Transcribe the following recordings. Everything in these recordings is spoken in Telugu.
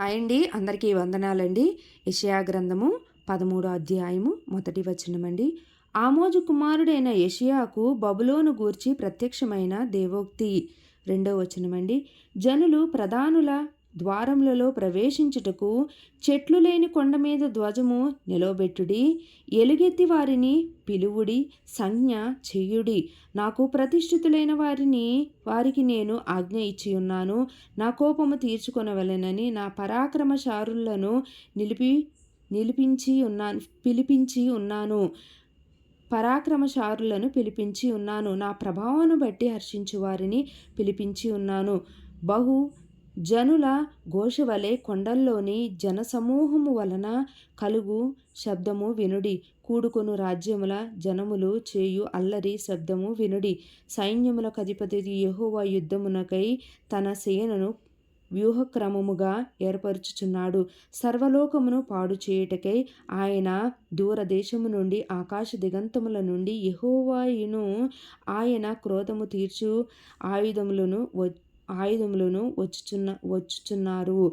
హాయ్ అండి. అందరికీ వందనాలండి. యషయా గ్రంథము పదమూడో అధ్యాయము మొదటి వచనమండి. ఆమోజు కుమారుడైన యషియాకు బబులోను గూర్చి ప్రత్యక్షమైన దేవోక్తి రెండో వచనమండి. జనులు ప్రధానుల ద్వారములలో ప్రవేశించుటకు చెట్లు లేని కొండ మీద ధ్వజము నిలవబెట్టుడి ఎలుగెత్తి వారిని పిలువుడి సంజ్ఞ చెయ్యుడి నాకు ప్రతిష్ఠితులైన వారిని వారికి నేను ఆజ్ఞ ఇచ్చి ఉన్నాను నా కోపము తీర్చుకొనవలెనని నా పరాక్రమశారులను నిలిపి నిలిపించి ఉన్నాను పిలిపించి ఉన్నాను. పరాక్రమశారులను పిలిపించి ఉన్నాను. నా ప్రభావాన్ని బట్టి హర్షించు వారిని పిలిపించి ఉన్నాను. బహు జనుల ఘోషవలె కొండల్లోని జనసమూహము వలన కలుగు శబ్దము వినుడి. కూడుకొను రాజ్యముల జనములు చేయు అల్లరి శబ్దము వినుడి. సైన్యములకు అధిపతి యెహోవా యుద్ధమునకై తన సేనను వ్యూహక్రమముగా ఏర్పరచుచున్నాడు. సర్వలోకమును పాడు చేయుటకై ఆయన దూరదేశము నుండి ఆకాశ దిగంతముల నుండి యహోవాయును ఆయన క్రోధము తీర్చు ఆయుధములను ఆయుధములను వచ్చుచున్న వచ్చుచున్నారు.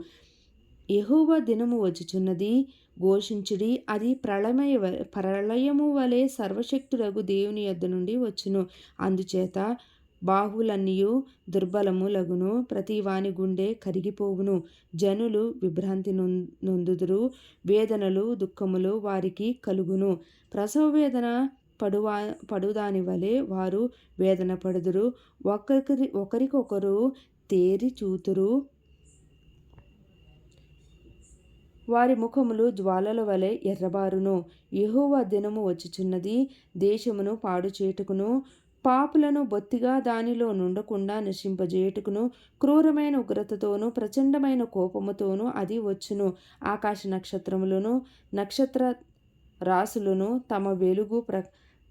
యహోవ దినము వచ్చుచున్నది. ఘోషించుడి అది ప్రళమయ ప్రళయము వలె సర్వశక్తులకు దేవుని యొద్ద నుండి వచ్చును. అందుచేత బాహులన్నీయు దుర్బలములగును ప్రతి వాని గుండె కరిగిపోవును. జనులు విభ్రాంతి నొందుదురు వేదనలు దుఃఖములు వారికి కలుగును. ప్రసవ వేదన పడువా పడుదాని వలె వారు వేదన పడుదురు. ఒకరికి ఒకరికొకరు తేరి చూతురు. వారి ముఖములు జ్వాలల వలె ఎర్రబారును. యహోవా దినము వచ్చుచున్నది. దేశమును పాడు చేటుకును పాపులను బొత్తిగా దానిలో నుండకుండా నశింపజేయుటకును. క్రూరమైన ఉగ్రతతోనూ ప్రచండమైన కోపముతోనూ అది వచ్చును. ఆకాశ నక్షత్రములను నక్షత్ర రాసులను తమ వెలుగు ప్ర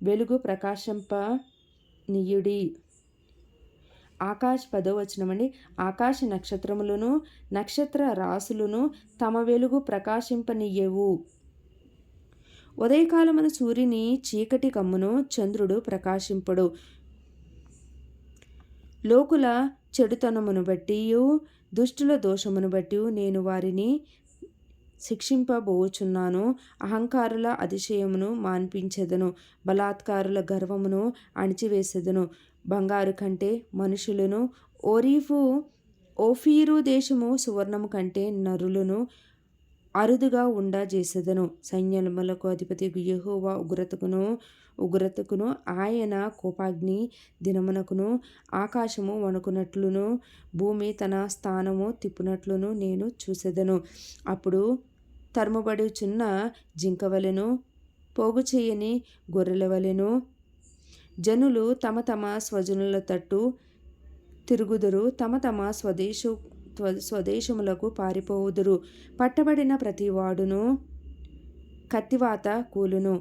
వెలుగు ప్రకాశింప నియుడి ఆకాశ పదవచనమండి. ఆకాశ నక్షత్రములను నక్షత్ర రాసులను తమ వెలుగు ప్రకాశింపనీయవు. ఉదయకాలమున సూర్యుని చీకటి కమ్మును చంద్రుడు ప్రకాశింపడు. లోకుల చెడుతనమును బట్టి దుష్టుల దోషమును బట్టి నేను వారిని శిక్షింపబోచున్నాను. అహంకారుల అతిశయమును మాన్పించెదను. బలాత్కారుల గర్వమును అణిచివేసెదను. బంగారు కంటే మనుషులను ఓరీఫు ఓఫీరు దేశము సువర్ణము కంటే నరులను అరుదుగా ఉండా చేసేదను సైన్యములకు అధిపతి యహోవా ఉగ్రతకును ఉగ్రతకును ఆయన కోపాగ్ని దినమునకును ఆకాశము వణుకునట్లును భూమి తన స్థానము తిప్పునట్లును నేను చూసేదను. అప్పుడు తరుముబడుచున్న జింకవలెను పోగు చేయని గొర్రెల వలెను జనులు తమ తమ స్వజనుల తట్టు తిరుగుదురు తమ తమ స్వదేశు స్వదేశములకు పారిపోవుదురు. పట్టబడిన ప్రతివాడును కత్తివాత కూలును.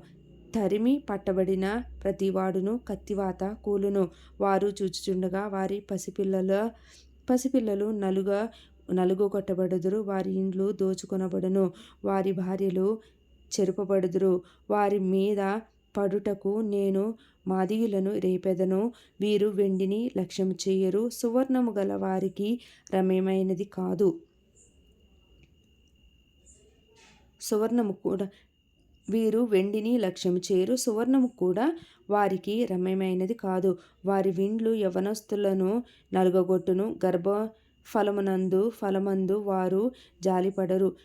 తరిమి పట్టబడిన ప్రతివాడును కత్తివాత కూలును. వారు చూచుచుండగా వారి పసిపిల్లల పసిపిల్లలు నలుగా నలుగు కొట్టబడుదురు వారి ఇండ్లు దోచుకొనబడును వారి భార్యలు చెరుపబడుదురు వారి మీద పడుటకు నేను మాదీయులను రేపెదను వీరు వెండిని లక్ష్యం చేయరు సువర్ణము గల వారికి రమ్యమైనది కాదు. సువర్ణము కూడా వీరు వెండిని లక్ష్యం చేయరు సువర్ణము కూడా వారికి రమ్యమైనది కాదు. వారి విండ్లు యవనస్తులను నలుగగొట్టును గర్భ ఫలమునందు ఫలమందు వారు జాలిపడరు.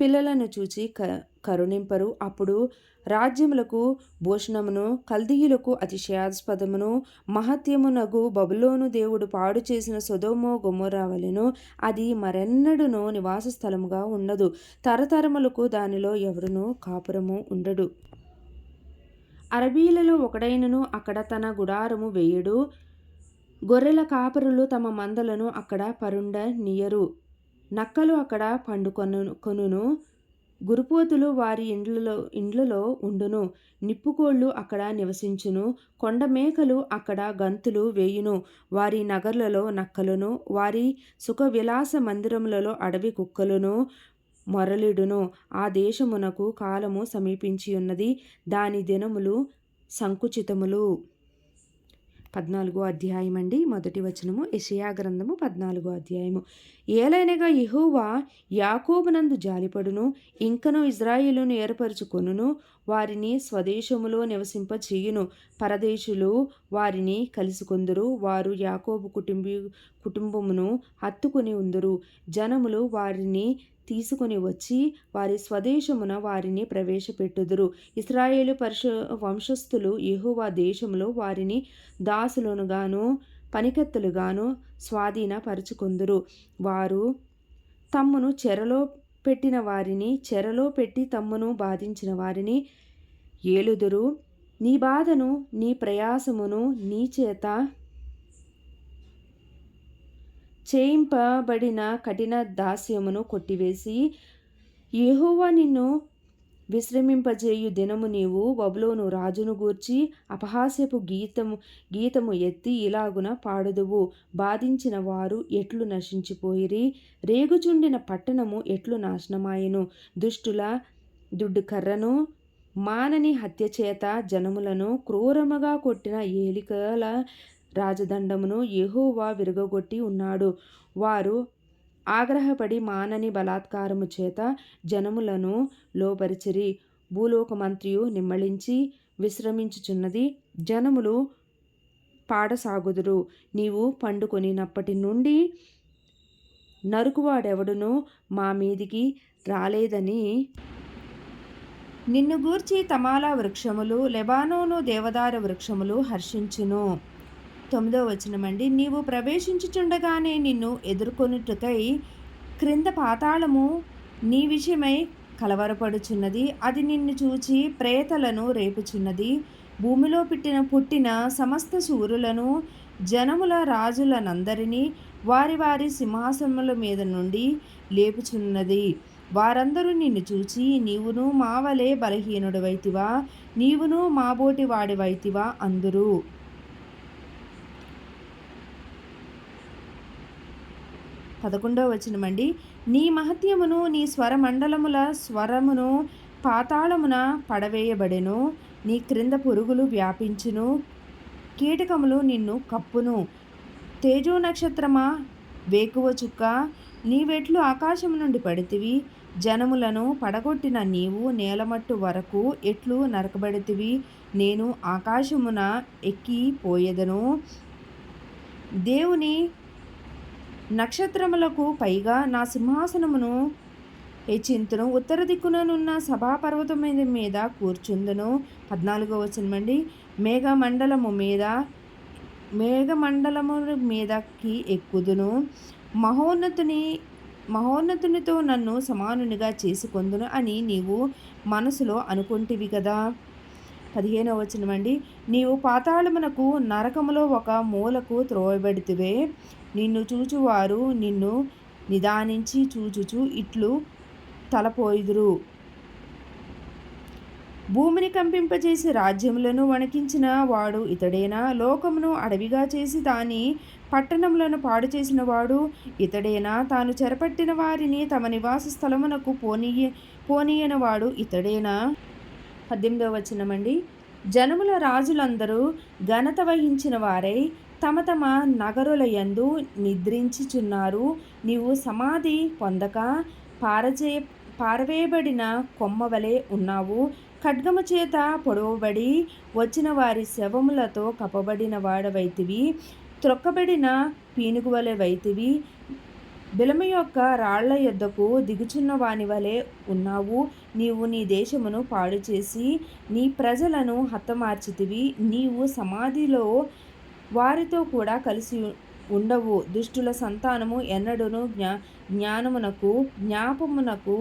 పిల్లలను చూచి క కరుణింపరు. అప్పుడు రాజ్యములకు భూషణమును కల్దీయులకు అతిశయాస్పదమును మహత్యమునగు బబులోను దేవుడు పాడు చేసిన సుధోమో గుమ్మరావలను అది మరెన్నడును నివాస స్థలముగా ఉండదు తరతరములకు దానిలో ఎవరును కాపురము ఉండడు. అరబీలలో ఒకడైనను అక్కడ తన గుడారము వేయడు. గొర్రెల కాపరులు తమ మందలను అక్కడ పరుండ నీయరు నక్కలు అక్కడ పండుకొను కొనును. గురుపోతులు వారి ఇండ్లలో ఇండ్లలో ఉండును. నిప్పుకోళ్ళు అక్కడ నివసించును. కొండ మేకలు అక్కడ గంతులు వేయును. వారి నగర్లలో నక్కలను. వారి సుఖ విలాస మందిరములలో అడవి కుక్కలను మొరలిడును. ఆ దేశమునకు కాలము సమీపించి ఉన్నది దాని దినములు సంకుచితములు. పద్నాలుగో అధ్యాయం అండి మొదటి వచనము ఇషయా గ్రంథము పద్నాలుగో అధ్యాయము. ఏలైనగా యెహోవా యాకోబునందు జాలిపడును ఇంకను ఇజ్రాయిలును ఏర్పరచుకొనును వారిని స్వదేశములో నివసింపచేయును. పరదేశులు వారిని కలుసుకొందురు వారు యాకోబు కుటుంబీ కుటుంబమును హత్తుకుని ఉందరు. జనములు వారిని తీసుకొని వచ్చి వారి స్వదేశమున వారిని ప్రవేశపెట్టుదురు. ఇస్రాయేలు పరుష వంశస్థులు యహువా దేశంలో వారిని దాసులనుగాను పనికత్తులుగాను స్వాధీనపరుచుకుందురు. వారు తమ్మును చెరలో పెట్టిన వారిని చెరలో పెట్టి తమ్మును బాధించిన వారిని ఏలుదురు. నీ బాధను నీ ప్రయాసమును నీ చేత చేయింపబడిన కఠిన దాస్యమును కొట్టివేసి యహోవా నిన్ను విశ్రమింపజేయు దినము నీవు బబులోను రాజును గూర్చి అపహాస్యపు గీతము గీతము ఎత్తి ఇలాగున పాడుదువు. బాధించిన వారు ఎట్లు నశించిపోయిరి? రేగుచుండిన పట్టణము ఎట్లు నాశనమాయెను? దుష్టుల దుడ్డు కర్రను మానని హత్య చేత జనములను క్రూరముగా కొట్టిన ఏలికల రాజదండమును యహోవా విరగగొట్టి ఉన్నాడు. వారు ఆగ్రహపడి మానని బలాత్కారము చేత జనములను లోపరిచిరి భూలోకమంత్రియు నిమ్మళించి విశ్రమించుచున్నది. జనములు పాడసాగుదురు. నీవు పండుకొనినప్పటి నుండి నరుకువాడెవడును మా మీదికి రాలేదని నిన్ను గూర్చి తమాలా వృక్షములు లెబానోను దేవదార వృక్షములు హర్షించును. తొమ్మిదో వచనమండి. నీవు ప్రవేశించుచుండగానే నిన్ను ఎదుర్కొనుటకై క్రింద పాతాళము నీ విషయమై కలవరపడుచున్నది. అది నిన్ను చూచి ప్రేతలను రేపుచున్నది. భూమిలో పుట్టిన పుట్టిన సమస్త సూరులను జనముల రాజులనందరినీ వారి వారి సింహాసనముల మీద నుండి లేపుచున్నది. వారందరూ నిన్ను చూచి నీవును మావలే బలహీనుడవైతివా? నీవును మాబోటి వాడివైతివా అందరూ. పదకొండో వచనమండి. నీ మహత్యమును నీ స్వరమండలముల స్వరమును పాతాళమున పడవేయబడెను. నీ క్రింద పురుగులు వ్యాపించును. కీటకములు నిన్ను కప్పును. తేజో నక్షత్రమా వేకువ చుక్క. నీవెట్లు ఆకాశం నుండి పడితివి. జనములను పడగొట్టిన నీవు నేలమట్టు వరకు ఎట్లు నరకబడితివి. నేను ఆకాశమున ఎక్కిపోయేదను దేవుని నక్షత్రములకు పైగా నా సింహాసనమును హెచ్చింతును. ఉత్తర దిక్కుననున్న సభాపర్వతం మీద మీద కూర్చుందును. పద్నాలుగో వచనమండి మేఘమండలము మీద మేఘమండలము మీదకి ఎక్కుదును. మహోన్నతుని మహోన్నతునితో నన్ను సమానునిగా చేసుకొందును అని నీవు మనసులో అనుకుంటివి కదా. పదిహేనవ అండి. నీవు పాతాళమునకు నరకములో ఒక మూలకు త్రోవబెడితివే నిన్ను చూచువారు నిన్ను నిదానించి చూచుచు ఇట్లు తలపోయిదురు. భూమిని కంపింపచేసి రాజ్యములను వణికించిన వాడు ఇతడేనా? లోకమును అడవిగా చేసి దాని పట్టణములను పాడు చేసిన వాడు ఇతడేనా? తాను చెరపట్టిన వారిని తమ నివాస స్థలమునకు పోనీయ పోనీయనవాడు ఇతడేనా? పద్దెనిమిదవ వచనమండి జనముల రాజులందరూ ఘనత వహించిన వారై తమ తమ నగరుల యందు నిద్రించుచున్నారు. నీవు సమాధి పొందక పారచే పారవేయబడిన కొమ్మవలే ఉన్నావు. ఖడ్గము చేత పొడవబడి వచ్చిన వారి శవములతో కప్పబడిన వాడవైతివి. త్రొక్కబడిన పీనుగువలే వైతివి. బిలము యొక్క రాళ్ళ యొద్దకు దిగుచున్న వాని వలె ఉన్నావు. నీవు నీ దేశమును పాడు చేసి నీ ప్రజలను హతమార్చితివి. నీవు సమాధిలో వారితో కూడా కలిసి ఉండవు. దుష్టుల సంతానము ఎన్నడూను జ్ఞా జ్ఞానమునకు జ్ఞాపమునకు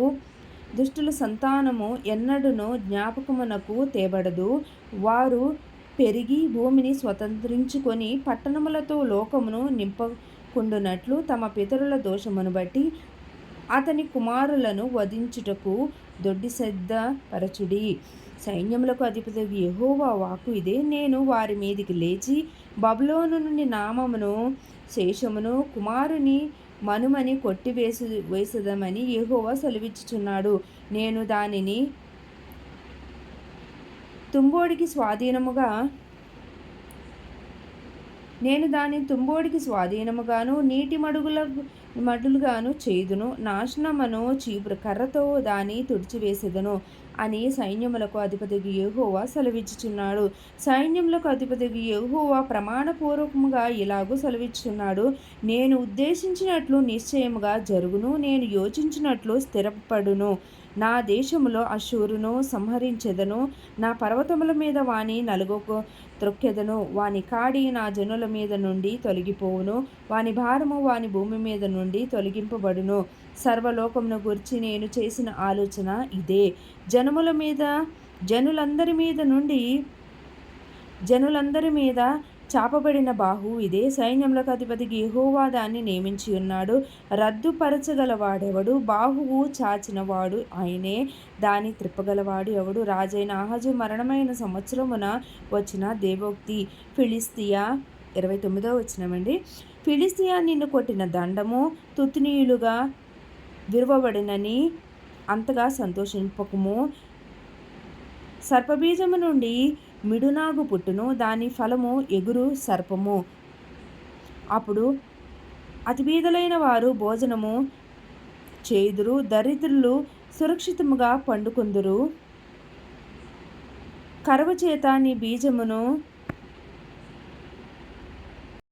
దుష్టుల సంతానము ఎన్నడూను జ్ఞాపకమునకు తేబడదు. వారు పెరిగి భూమిని స్వతంత్రించుకొని పట్టణములతో లోకమును నింప నింపకుండునట్లు తమ పితరుల దోషమును బట్టి అతని కుమారులను వధించుటకు దొడ్డి సిద్ధపరచుడి. సైన్యములకు అధిపతి యెహోవా వాక్కు ఇదే. నేను వారి మీదికి లేచి బబులోను నుండి నామమును శేషమును కుమారుని మనుమని కొట్టివేసు వేసదమని యహోవా సెలవిచ్చుచున్నాడు. నేను దానిని తుంబోడికి స్వాధీనముగా నేను దాని తుంబోడికి స్వాధీనముగాను నీటి మడుగుల మడులుగాను చేదును నాశనమను చీపురు కర్రతో దాని తుడిచివేసేదను అని సైన్యములకు అధిపతికి యహోవా సెలవిచ్చుచున్నాడు. సైన్యములకు అధిపతికి యహోవా ప్రమాణపూర్వకముగా ఇలాగూ సెలవిచ్చున్నాడు నేను ఉద్దేశించినట్లు నిశ్చయముగా జరుగును. నేను యోచించినట్లు స్థిరపడును. నా దేశములో అశూరును సంహరించెదను నా పర్వతముల మీద వాని నలుగుకు త్రొక్కెదను వాని కాడి నా జనుల మీద నుండి తొలగిపోవును వాని భారము వాని భూమి మీద నుండి తొలగింపబడును. సర్వలోకమును గురించి నేను చేసిన ఆలోచన ఇదే. జనముల మీద జనులందరి మీద నుండి జనులందరి మీద చాపబడిన బాహు ఇదే సైన్యములకు అధిపతికి యెహోవా దాన్ని నియమించి ఉన్నాడు. రద్దుపరచగలవాడెవడు? బాహువు చాచినవాడు ఆయనే. దాని త్రిప్పగలవాడు ఎవడు? రాజైన ఆహజు మరణమైన సంవత్సరమున వచ్చిన దేవోక్తి ఫిలిస్తియా. ఇరవై తొమ్మిదో వచ్చినమండి ఫిలిస్తియా నిన్ను కొట్టిన దండము తుత్నీయులుగా విరువబడినని అంతగా సంతోషింపకము. సర్పబీజము నుండి మిడునాగు పుట్టును దాని ఫలము ఎగురు సర్పము. అప్పుడు అతిబీదలైన వారు భోజనము చేదురు దరిద్రులు సురక్షితముగా పండుకొందురు. కరువు చేత నీ బీజమును